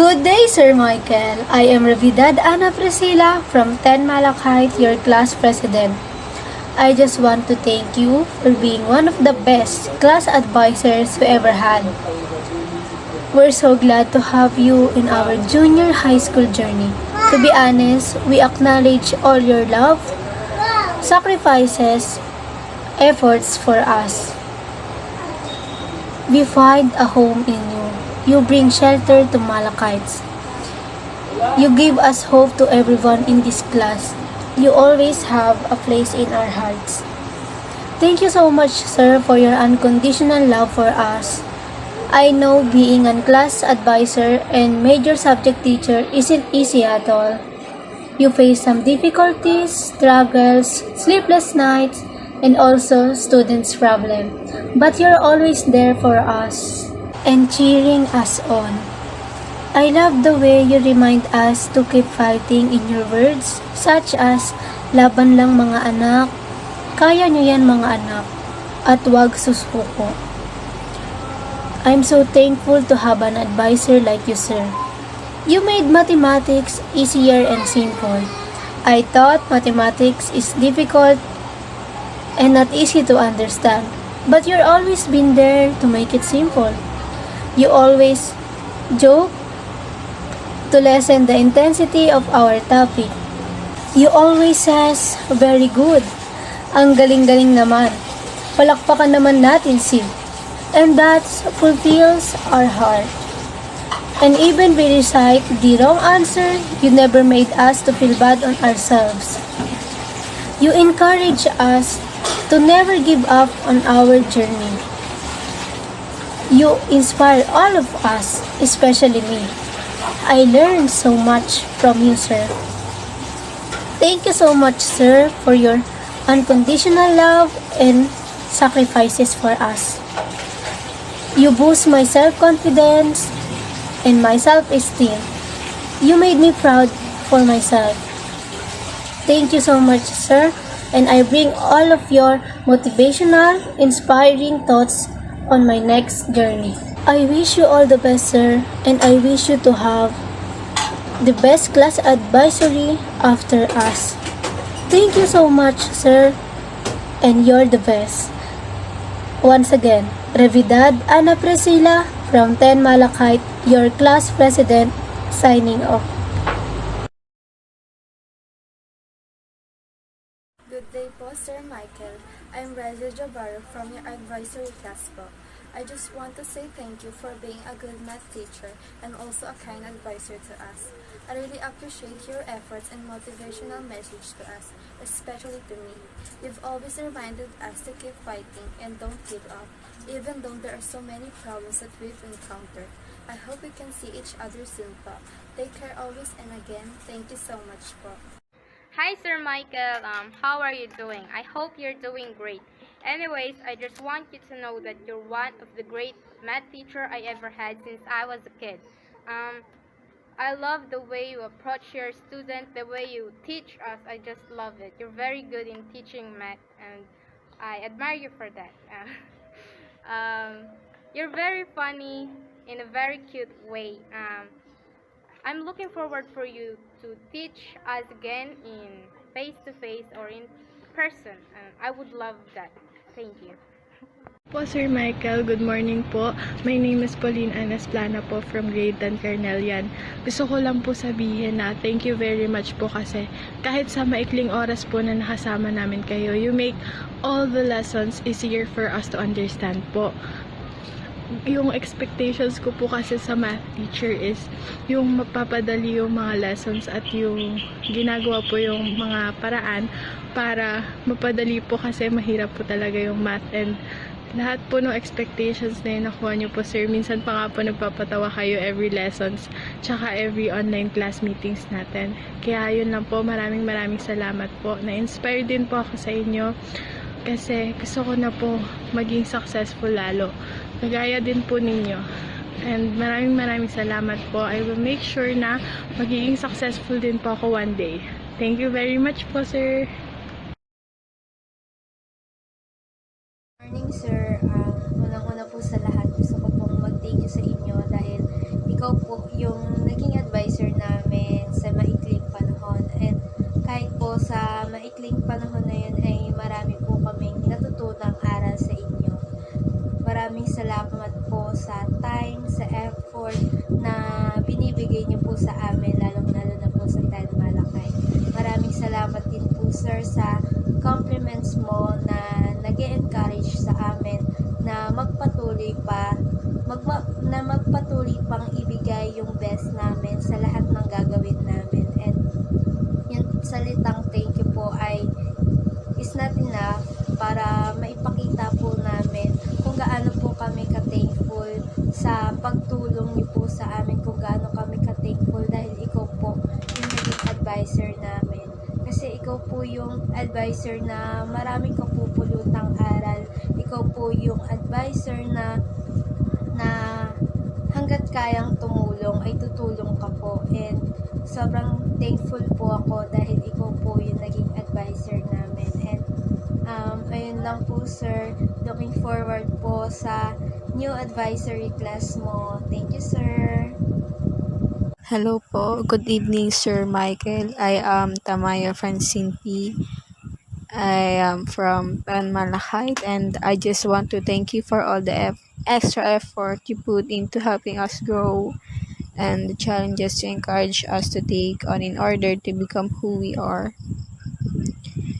Good day, Sir Michael. I am Revidad Ana Priscilla from 10 Malachite, your class president. I just want to thank you for being one of the best class advisors we ever had. We're so glad to have you in our junior high school journey. To be honest, we acknowledge all your love, sacrifices, efforts for us. We find a home in you. You bring shelter to Malachites. You give us hope to everyone in this class. You always have a place in our hearts. Thank you so much, sir, for your unconditional love for us. I know being a class advisor and major subject teacher isn't easy at all. You face some difficulties, struggles, sleepless nights, and also students' problem. But you're always there for us and cheering us on. I love the way you remind us to keep fighting in your words, such as, laban lang mga anak, kaya nyo yan mga anak, at wag susuko. I'm so thankful to have an advisor like you, sir. You made mathematics easier and simple. I thought mathematics is difficult and not easy to understand, but you're always been there to make it simple. You always joke to lessen the intensity of our topic. You always says, very good. Ang galing-galing naman. Palakpakan naman natin si. And that fulfills our heart. And even we recite the wrong answer, you never made us to feel bad on ourselves. You encourage us to never give up on our journey. You inspire all of us, especially me. I learned so much from you, sir. Thank you so much, sir, for your unconditional love and sacrifices for us. You boost my self-confidence and my self-esteem. You made me proud for myself. Thank you so much, sir, and I bring all of your motivational, inspiring thoughts on my next journey. I wish you all the best, sir, and I wish you to have the best class advisory after us. Thank you so much, sir, and you're the best. Once again, Revidad Ana Priscilla from 10 Malachite, your class president, signing off. Good day po, Sir Michael. I'm Reza Jabaro from your advisory class po. I just want to say thank you for being a good math teacher and also a kind advisor to us. I really appreciate your efforts and motivational message to us, especially to me. You've always reminded us to keep fighting and don't give up, even though there are so many problems that we've encountered. I hope we can see each other soon po. Take care always and again, thank you so much po. Hi, Sir Michael. Um, how are you doing? I hope you're doing great. Anyways, I just want you to know that you're one of the great math teacher I ever had since I was a kid. Um, I love the way you approach your student, the way you teach us. I just love it. You're very good in teaching math, and I admire you for that. um, you're very funny in a very cute way. Um, I'm looking forward for you to teach us again in face to face or in person. Uh, I would love that. Thank you. Po, Sir Michael. Good morning po. My name is Pauline Anas Plana po from Grade 10 Carnelian. Gusto ko lang po sabihin na thank you very much po kasi kahit sa maikling oras po na nakasama namin kayo, you make all the lessons easier for us to understand po. Yung expectations ko po kasi sa math teacher is yung mapapadali yung mga lessons at yung ginagawa po yung mga paraan para mapadali po kasi mahirap po talaga yung math and lahat po ng expectations na yun nakuha nyo po sir. Minsan pa nga po nagpapatawa kayo every lessons tsaka every online class meetings natin. Kaya yun lang po, maraming maraming salamat po. Na-inspire din po ako sa inyo kasi gusto ko na po maging successful lalo. Kagaya din po ninyo. And maraming maraming salamat po. I will make sure na magiging successful din po ako one day. Thank you very much po, sir. Salamat po sa time, sa effort na binibigay niyo po sa amin, lalong-lalo na po sa Ted Malakay. Maraming salamat din po sir sa compliments mo na nag encourage sa amin na magpatuloy pa magma, na magpatuloy pang ibigay yung best namin sa lahat ng gagawin namin and yung salitang thank you po ay is not enough para maipakita po namin kung gaano po kami ka-thankful sa pagtulong niyo po sa amin kung gaano kami ka-thankful dahil ikaw po yung naging advisor namin kasi ikaw po yung advisor na maraming kapupulutang aral ikaw po yung advisor na na hanggat kayang tumulong ay tutulong ka po and sobrang thankful po ako dahil ikaw po yung naging advisor namin and um, ayun lang po sir looking forward po sa new advisory class mo thank you sir Hello po. Good evening, Sir Michael. I am Tamaya Francine P. I am from Pan Malahite and I just want to thank you for all the extra effort you put into helping us grow and the challenges you encourage us to take on in order to become who we are.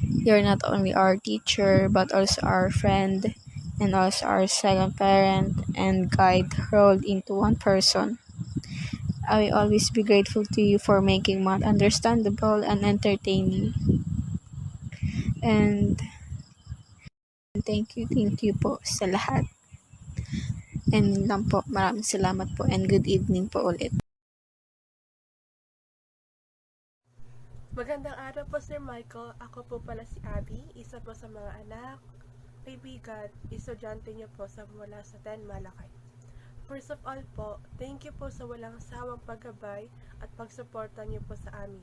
You're not only our teacher but also our friend and also our second parent and guide rolled into one person. I will always be grateful to you for making math understandable and entertaining. And thank you, thank you po sa lahat. And lang po, maraming salamat po and good evening po ulit. Magandang araw po Sir Michael. Ako po pala si Abby, isa po sa mga anak, kaibigan, estudyante niyo po sa mula sa Ten Malakay. First of all po, thank you po sa walang sawang paggabay at pagsuporta niyo po sa amin.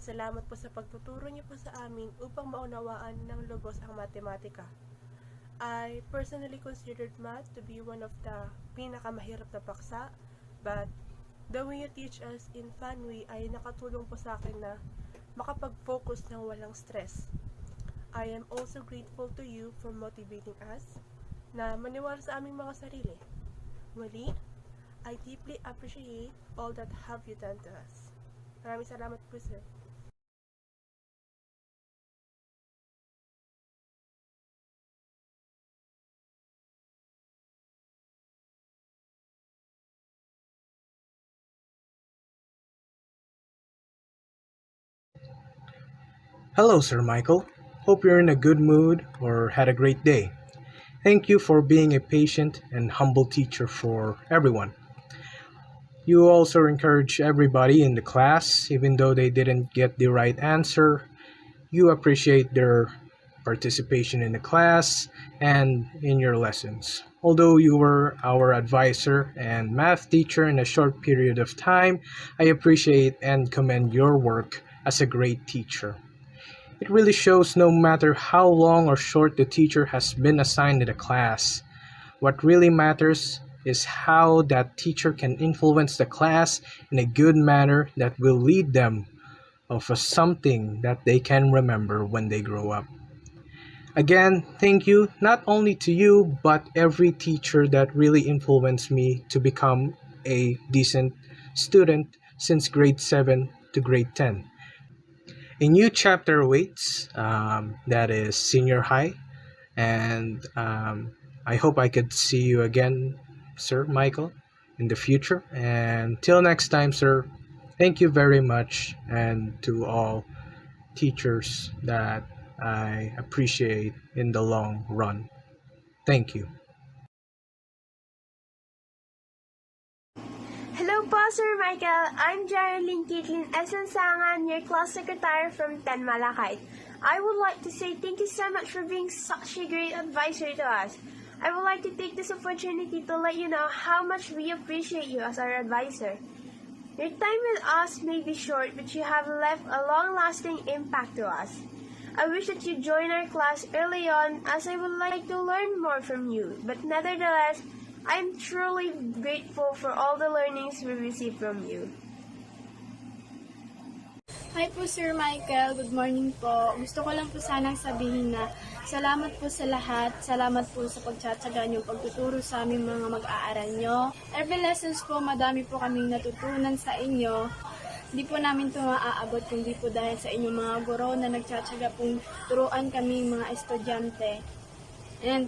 Salamat po sa pagtuturo niyo po sa amin upang maunawaan ng lubos ang matematika. I personally considered math to be one of the pinakamahirap na paksa, but the way you teach us in fun way ay nakatulong po sa akin na makapag-focus ng walang stress. I am also grateful to you for motivating us na maniwala sa aming mga sarili. Muli, I deeply appreciate all that have you done to us. Maraming salamat po, sir. Hello, Sir Michael. Hope you're in a good mood or had a great day. Thank you for being a patient and humble teacher for everyone. You also encourage everybody in the class, even though they didn't get the right answer. You appreciate their participation in the class and in your lessons. Although you were our advisor and math teacher in a short period of time, I appreciate and commend your work as a great teacher. It really shows no matter how long or short the teacher has been assigned to the class, what really matters is how that teacher can influence the class in a good manner that will lead them of something that they can remember when they grow up. Again, thank you not only to you but every teacher that really influenced me to become a decent student since grade 7 to grade 10. A new chapter awaits, um, that is senior high, and um, I hope I could see you again, Sir Michael, in the future. And till next time, sir, thank you very much, and to all teachers that I appreciate in the long run. Thank you. Sir Michael. I'm Geraldine Caitlin Esansangan, your class secretary from Ten Malakite. I would like to say thank you so much for being such a great advisor to us. I would like to take this opportunity to let you know how much we appreciate you as our advisor. Your time with us may be short, but you have left a long-lasting impact to us. I wish that you join our class early on as I would like to learn more from you, but nevertheless, I'm truly grateful for all the learnings we received from you. Hi po Sir Michael, good morning po. Gusto ko lang po sanang sabihin na salamat po sa lahat. Salamat po sa pagtsatsaga niyo pagtuturo sa aming mga mag-aaral nyo. Every lessons po, madami po kaming natutunan sa inyo. Hindi po namin ito maaabot kundi po dahil sa inyong mga guro na nagtsatsaga pong turuan kaming mga estudyante. And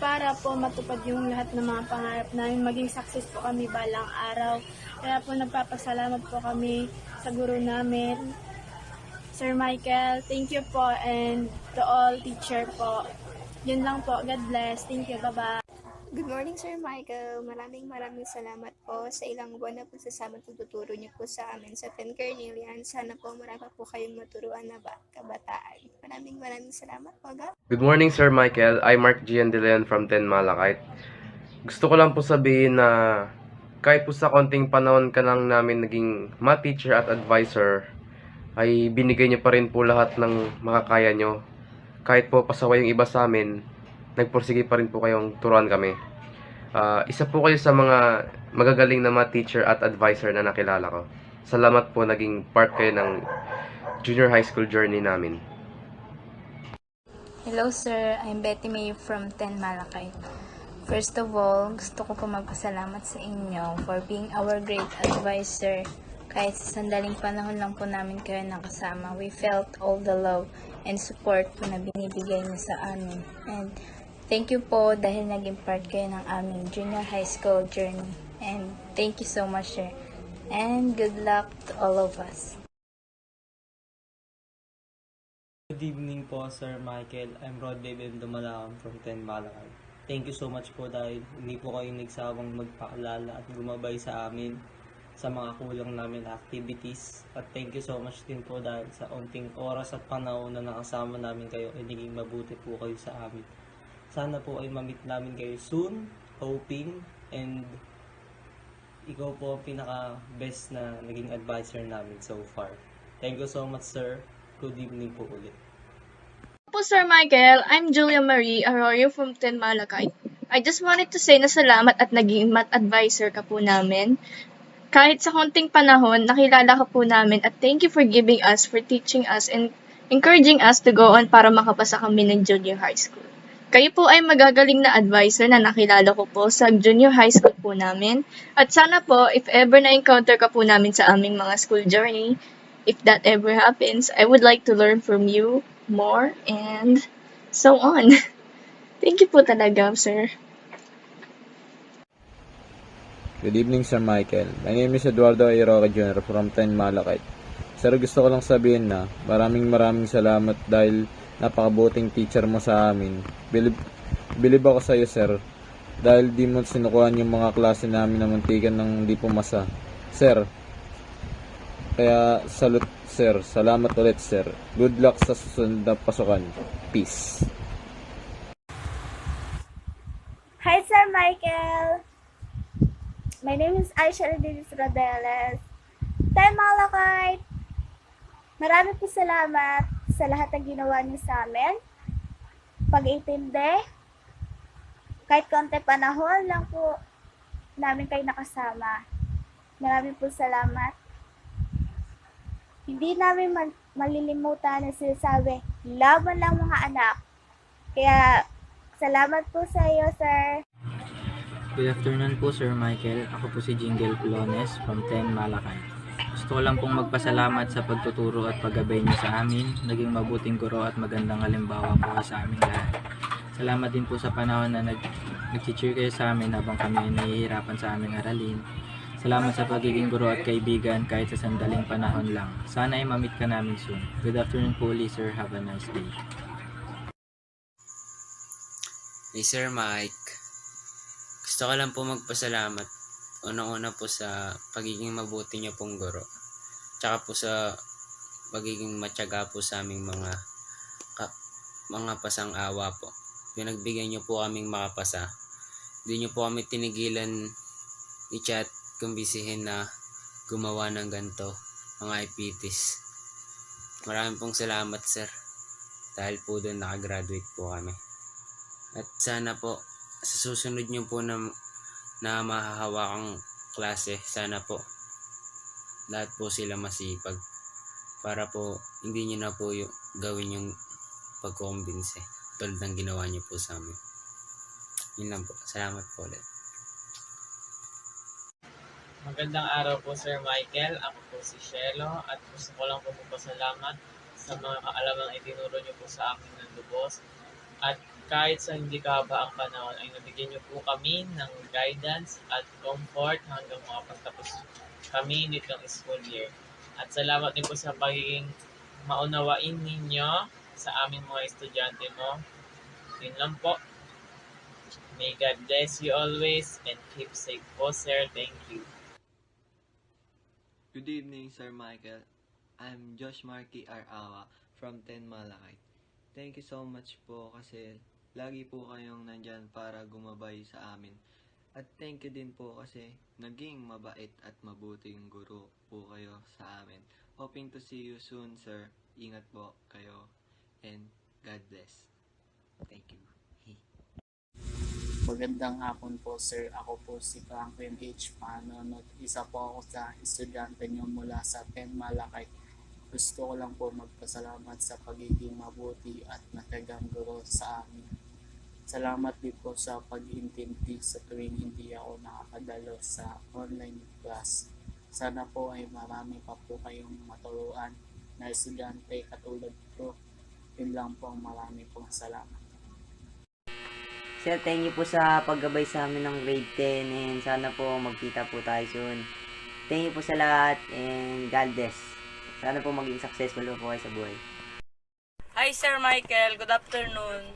para po matupad yung lahat ng mga pangarap namin, maging success po kami balang araw. Kaya po nagpapasalamat po kami sa guro namin, Sir Michael. Thank you po and to all teacher po. Yun lang po. God bless. Thank you. Bye-bye. Good morning, Sir Michael. Maraming maraming salamat po sa ilang buwan na pagsasama tututuro niyo po sa amin sa 10 Carnelian. Sana po marami po kayong maturuan na ba kabataan. Maraming maraming salamat po, God. Good morning, Sir Michael. I'm Mark Gian De Leon from 10 Malakite. Gusto ko lang po sabihin na kahit po sa konting panahon ka lang namin naging math teacher at advisor, ay binigay niyo pa rin po lahat ng makakaya niyo. Kahit po pasaway yung iba sa amin, nagpursige pa rin po kayong turuan kami. Ah, isa po kayo sa mga magagaling na math teacher at advisor na nakilala ko. Salamat po naging part kayo ng junior high school journey namin. Hello sir, I'm Betty May from 10 Malakay. First of all, gusto ko po magpasalamat sa inyo for being our great advisor. Kahit sa sandaling panahon lang po namin kayo nakasama, we felt all the love and support po na binibigay niyo sa amin. And thank you po dahil naging part kayo ng aming junior high school journey. And thank you so much sir. And good luck to all of us. Good evening po, Sir Michael. I'm Rod Beben Dumalaam from 10 Malakay. Thank you so much po dahil hindi po kayo nagsawang magpaalala at gumabay sa amin sa mga kulang namin activities. At thank you so much din po dahil sa unting oras at panahon na nakasama namin kayo ay naging mabuti po kayo sa amin. Sana po ay mamit namin kayo soon, hoping, and ikaw po ang pinaka-best na naging advisor namin so far. Thank you so much, sir. Good evening po ulit. po, Sir Michael. I'm Julia Marie Arroyo from 10 Malakay. I just wanted to say na salamat at naging math advisor ka po namin. Kahit sa konting panahon, nakilala ka po namin at thank you for giving us, for teaching us, and encouraging us to go on para makapasa kami ng junior high school. Kayo po ay magagaling na advisor na nakilala ko po sa junior high school po namin. At sana po, if ever na-encounter ka po namin sa aming mga school journey, if that ever happens, I would like to learn from you more and so on. Thank you po talaga, sir. Good evening, Sir Michael. My name is Eduardo Iroca Jr. from 10 Malakite. Sir, gusto ko lang sabihin na maraming maraming salamat dahil napakabuting teacher mo sa amin. Bilib, bilib ako sa iyo, sir. Dahil di mo sinukuhan yung mga klase namin na muntikan ng di pumasa. Sir, kaya salute, sir. Salamat ulit, sir. Good luck sa susunod na pasukan. Peace. Hi, Sir Michael. My name is Aisha Davis Rodeles. Ten Malakite. Marami po salamat sa lahat ng ginawa niyo sa amin. Pag-intindi. Kahit konti panahon lang po namin kayo nakasama. Marami po salamat. Hindi namin man- malilimutan na sinasabi, laban lang mga anak. Kaya, salamat po sa iyo, sir. Good afternoon po Sir Michael. Ako po si Jingle Clones from 10 Malakay. Gusto lang pong magpasalamat sa pagtuturo at paggabay niyo sa amin. Naging mabuting guro at magandang halimbawa po sa aming lahat. Salamat din po sa panahon na nag nag-cheer kayo sa amin habang kami ay nahihirapan sa aming aralin. Salamat sa pagiging guro at kaibigan kahit sa sandaling panahon lang. Sana ay mamit ka namin soon. Good afternoon po ulit sir. Have a nice day. Hey Sir Mike, gusto ko lang po magpasalamat unang-una po sa pagiging mabuti niyo pong guro. Tsaka po sa pagiging matyaga po sa aming mga ka- mga pasang awa po. Pinagbigyan niyo po kaming makapasa. Hindi niyo po kami tinigilan i-chat kumbisihin na gumawa ng ganto mga IPTs. Maraming pong salamat sir. Dahil po doon nakagraduate po kami. At sana po sa susunod niyo po na, na mahahawakang klase, sana po lahat po sila masipag. para po hindi nyo na po yung, gawin yung pagkukumbinse tulad ng ginawa nyo po sa amin. Yun lang po. Salamat po ulit. Magandang araw po Sir Michael. Ako po si Shelo at gusto ko lang po magpasalamat sa mga kaalamang itinuro niyo po sa amin ng lubos. At kahit sa hindi kahaba ang panahon ay nabigyan niyo po kami ng guidance at comfort hanggang makapagtapos kami nitong school year. At salamat din po sa pagiging maunawain ninyo sa amin mga estudyante mo. Yun lang po. May God bless you always and keep safe po, sir. Thank you. Good evening, Sir Michael. I'm Josh Marky Arawa from 10 Malakite. Thank you so much po kasi lagi po kayong nandyan para gumabay sa amin. At thank you din po kasi naging mabait at mabuting guro po kayo sa amin. Hoping to see you soon, sir. Ingat po kayo and God bless. Thank you. Magandang hapon po sir. Ako po si Franklin H. Panonot. Isa po ako sa estudyante niyo mula sa 10 Malakay. Gusto ko lang po magpasalamat sa pagiging mabuti at natagang guro sa amin. Salamat din po sa pag-intindi sa tuwing hindi ako nakakadalo sa online class. Sana po ay marami pa po kayong maturuan na estudyante katulad ko. Yun lang po ang marami pong salamat. Sir, thank you po sa paggabay sa amin ng grade 10 and sana po magkita po tayo soon. Thank you po sa lahat and God bless. Sana po maging successful po kayo sa buhay. Hi Sir Michael, good afternoon.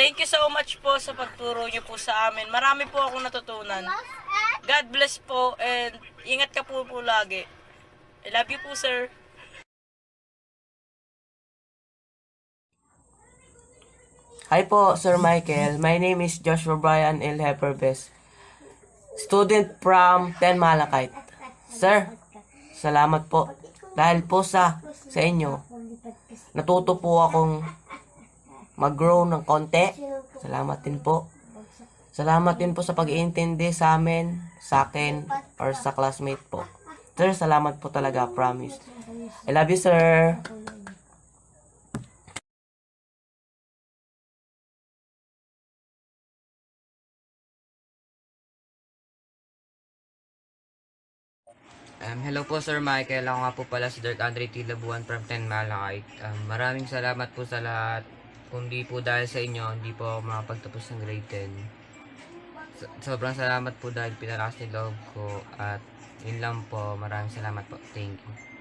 Thank you so much po sa pagturo niyo po sa amin. Marami po akong natutunan. God bless po and ingat ka po po lagi. I love you po sir. Hi po, Sir Michael. My name is Joshua Brian L. Heperbes. Student from 10 Malakite. Sir, salamat po. Dahil po sa sa inyo, natuto po akong mag-grow ng konti. Salamat din po. Salamat din po sa pag-iintindi sa amin, sa akin, or sa classmate po. Sir, salamat po talaga, promise. I love you, sir. Um, hello po Sir Michael, ako nga po pala si Dirk Andre Tilabuan from 10 Malakite. Um, maraming salamat po sa lahat. Kung di po dahil sa inyo, hindi po ako makapagtapos ng grade 10. So- sobrang salamat po dahil pinalakas ni loob ko at yun lang po. Maraming salamat po. Thank you.